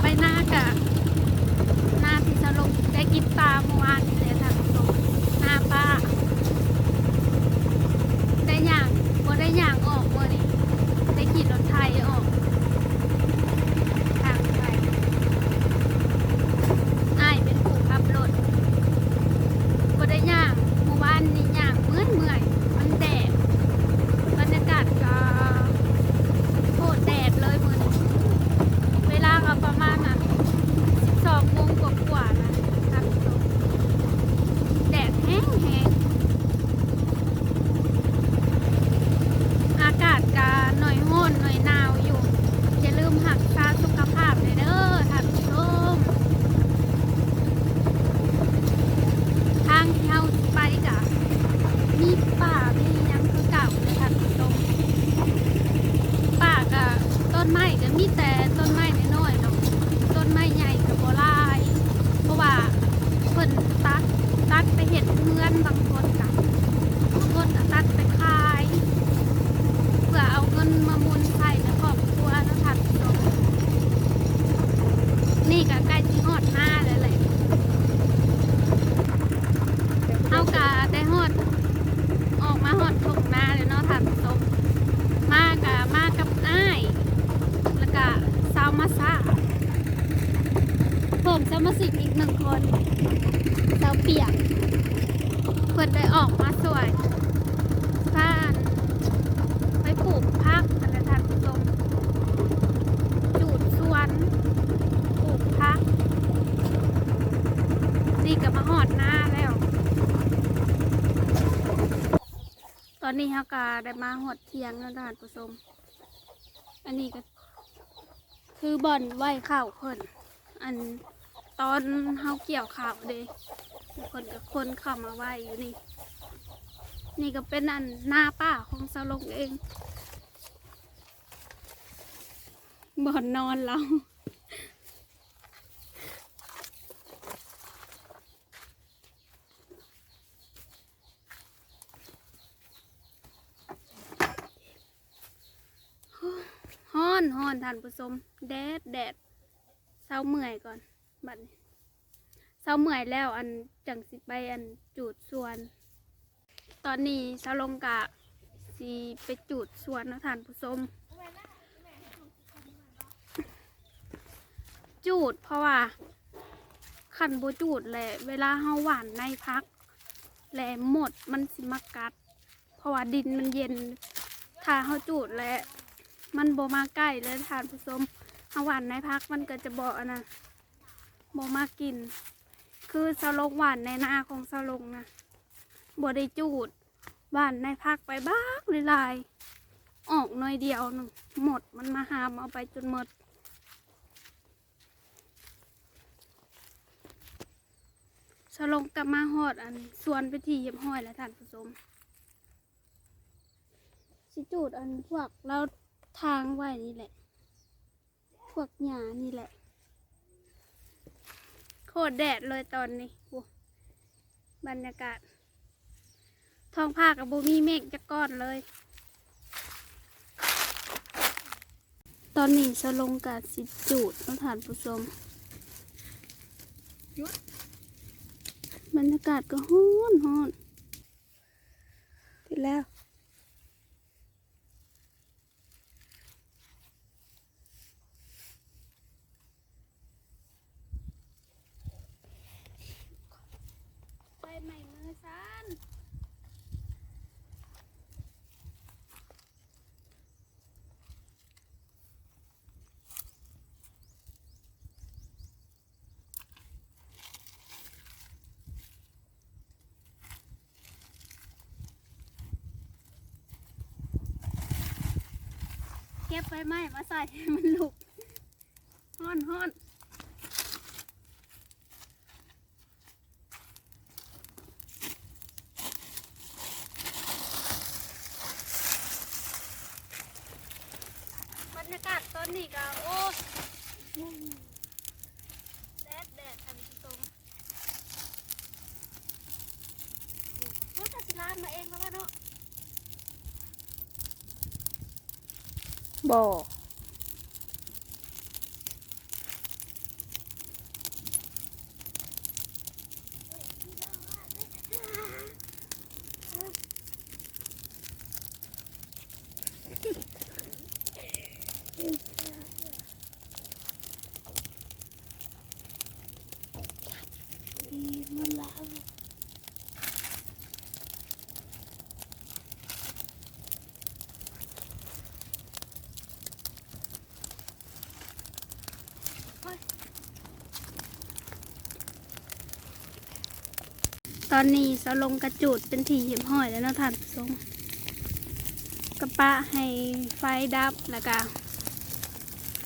ไปหน้ากับหน้าพิษลงได้กินปลาเมื่อวานนี่เลยค่ะตรงหน้าป้า ได้อย่างบ่ได้อย่างออก นไม้ก็มีแต่ต้นไม้น้อยๆเนาะต้นไม้ใหญ่กับโบรายเพราะว่าเพิ่นตัดตัดไปเห็ดเมื่อนบางคนกับางคนก็ตัดไปขาย เพื่อเอาเงินมามุนใส่ในครอบครัวนะท่านผู้ชมนี่ก็ใกล้ที่หอดหน้าแล้วแหละเอากะได้ฮอด ออกมาฮอดทุ่งนาเลยเนาะท่านผู้ชมมากะมากับอ้าย แล้วก็สาวมาซาผมจะมา สิกอีกหนึ่งคนสาวเปียกเพื่อนได้ออกมาสวยบ้านไปปลูกพักอะไรท่านผู้ชมจูดสวนปลูกพักนี่ก็มาหอดหน้าแล้ว ตอนนี้ฮากาได้มาหอดเทียงแล้วท่านผู้ชมอันนี้ก็คือบ่อนไหวข้าวเพิ่นอัน ตอนเฮาเกี่ยวข้าวเด้คนกับคนเข้ามาไหวอยู่นี่ นี่ก็เป็นอันหน้าป้าของสลงเองบ่อนนอนเราฮ้อนฮ้อนท่านผู้ชมแดดแดดเศร้าเมื่อยก่อน บัดนี้เศร้าเมื่อยแล้วอันจังสิไปอันจูดสวน ตอนนี้สลงกะสีไปจูดสวนนะท่านผู้ชมจูดเพราะว่าขันโบจูดแหละเวลาเฮาหวานในพักแหละหมดมันสิมากัด เพราะว่าดินมันเย็นถ้าเฮาจูดและ มันโบมาใกล้เลยทานผู้ชมเฮาหวานในพักมันก็จะบ่อนะ บมากิน คือสลงหวานในนาของสลงนะบ่ได้จูดบ้านในพักไปบ้างหลายๆออกหน่อยเดียวหนึ่งหมดมันมาหามเอาไปจนหมดสลงกลับมาหอดอันส่วนไปที่เย็บห้อยแล้วท่านผู้ชมสิจูดอันพวกเราทางไว้นี่แหละ พวกหญ้านี่แหละ ตรแดดเลยตอนนี้บรรยากาศท้องผ้ากับบูมีเมฆจะก้อนเลย ตอนนี้สลงกับสิจูดต้องฐานผู้ชมบรรยากาศก็ฮ้อนฮ้อนที่แล้ว ไปใหม่มือซัน เก็บไฟไหม้มาใส่ให้มันลุกฮ้อนฮ้อนบรรยากาศตอนนี้ก็โอ้แดดแดดทันผู้ชมว่าจะสิลานมาเองแล้ววะเนาะ บ่มัน ตอนนี้สลงกระจูดเป็นทีเหี่ยมห้อยแล้วเนาะท่านผู้ชมกระปะให้ไฟดับแล้วก็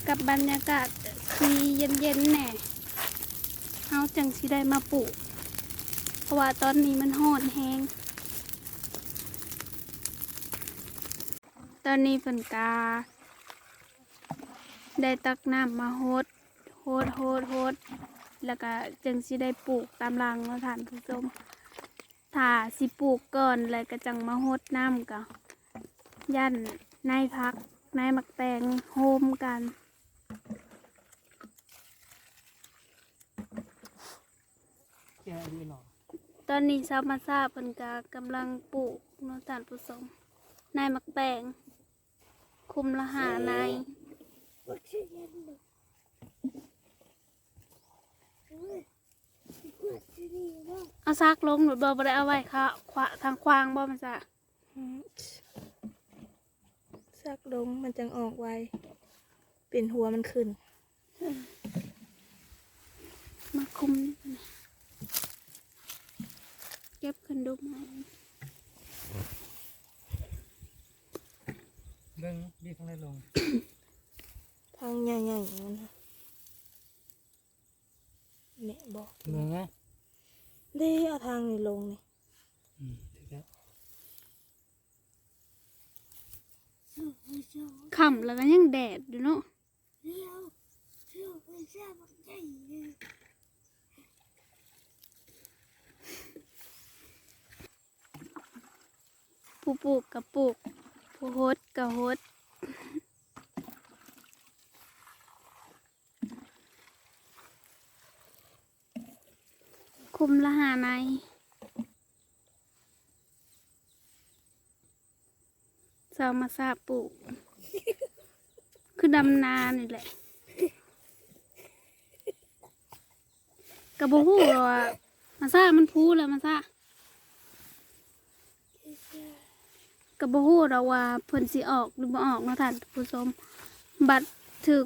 กับบรรยากาศที่เย็นๆแน่เฮาจังสิได้มาปลูกเพราะว่าตอนนี้มันร้อนแฮงตอนนี้เพิ่นกา ได้ตักน้ำมาโฮดโฮดโฮดโฮดแล้วก็จังสิได้ปลูกตามรังเนาะท่านผู้ชม ถ้าสิปลูกก่อนแล้วก็จังมาโฮดน้ำก็ยันนายพักนายมักแตงโฮมกันแกดีหรอตอนนี้ชาวมาซาเพิ่นกากำลังปลูกเนาะท่านผู้ชมนายมักแตงคุมละหานายบัก เชียนเลยเฮ้ยบักเชียนเนาะเอาซักลงหนูบ่บ่ได้เอาไว้ค่ะขวาทางควางบ่มันจะซักลงมันจังออกไวเป็นหัวมันขึ้น มาคุมนี่กันนะเก็บขึ้นดูไหมเรื่องดีข้างในลง ทางใหญ่ๆมันน่ะ แม่บอกเมืองไงเด้เอาทางนี้ลงนี่อืมถูกแล้วค่ำแล้วก็ยังแดดอยู่เนาะผู้ปลูกกับปลูกผู้โฮดกับโฮด คุมละหาในายสาวมาซาปลูก คือดำนานี่แหละกระบหูหรอะมาซามันพูแล้วมาซากระบหูเราว่าเพิ่นสิออกหรือบ่ออกเนาะท่านผู้ชม บัตรถึก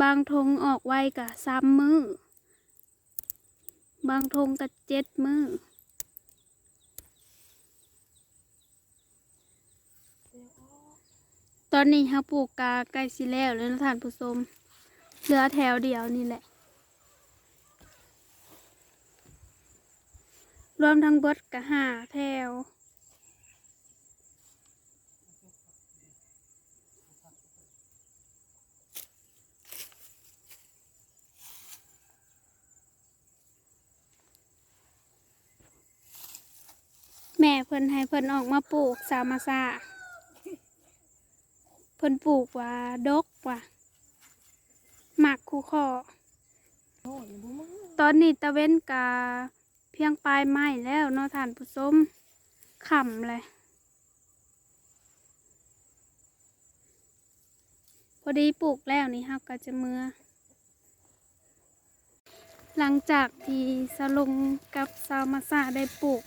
บางทงออกไว้กะซ้ำมือ บางทงกับเจ็ดมือตอนนี้ฮะปลูกกาใกล้สิแล้วแล้วนะท่านผู้ชมเหลือแถวเดียวนี่แหละ รวมทั้งบดกะห้าแถว แม่เพิ่นให้เพิ่นออกมาปลูกสามาซาเพิ่นปลูกว่าดกว่าหมักคูคอตอนนี้ตะเว้นกาเพียงปลายไม้แล้วเนาะท่านผู้ชมขำเลยพอดีปลูกแล้วนี่ครับก็จะเมือ หลังจากที่สลงกับซาวมาซาได้ปลูก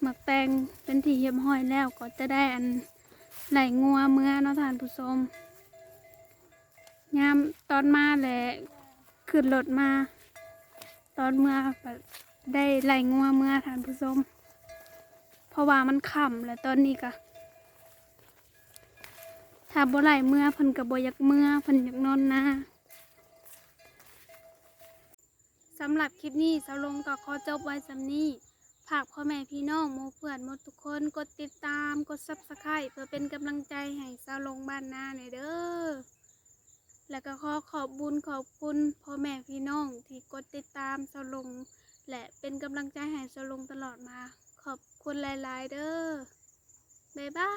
หมักแตงเป็นที่เหียบห้อยแล้วก็จะได้อันไหลงัวเมื่อเนาะท่านผู้ชมยามตอนมาแหละขึ้นรถมา ตอนเมื่อได้ไหลงัวเมื่อท่านผู้ชมเพราะว่ามันค่ำแล้วตอนนี้ก็ถ้าบ่ไหลเมื่อเพิ่นก็บ่อยากเมื่อเพิ่นอยากนอนนาสำหรับคลิปนี้สาวลงก็ขอจบไว้สำนี้ ฝากพ่อแม่พี่น้องหมู่เพื่อนหมดทุกคนกดติดตามกดซับสไครต์เพื่อเป็นกำลังใจให้สาวลงบ้านนาในเด้อ แล้วก็ขอขอบบุญขอบคุณพ่อแม่พี่น้องที่กดติดตามสาวลง และเป็นกำลังใจให้สาวลงตลอดมา ขอบคุณหลาย ๆ เด้อบ๊ายบา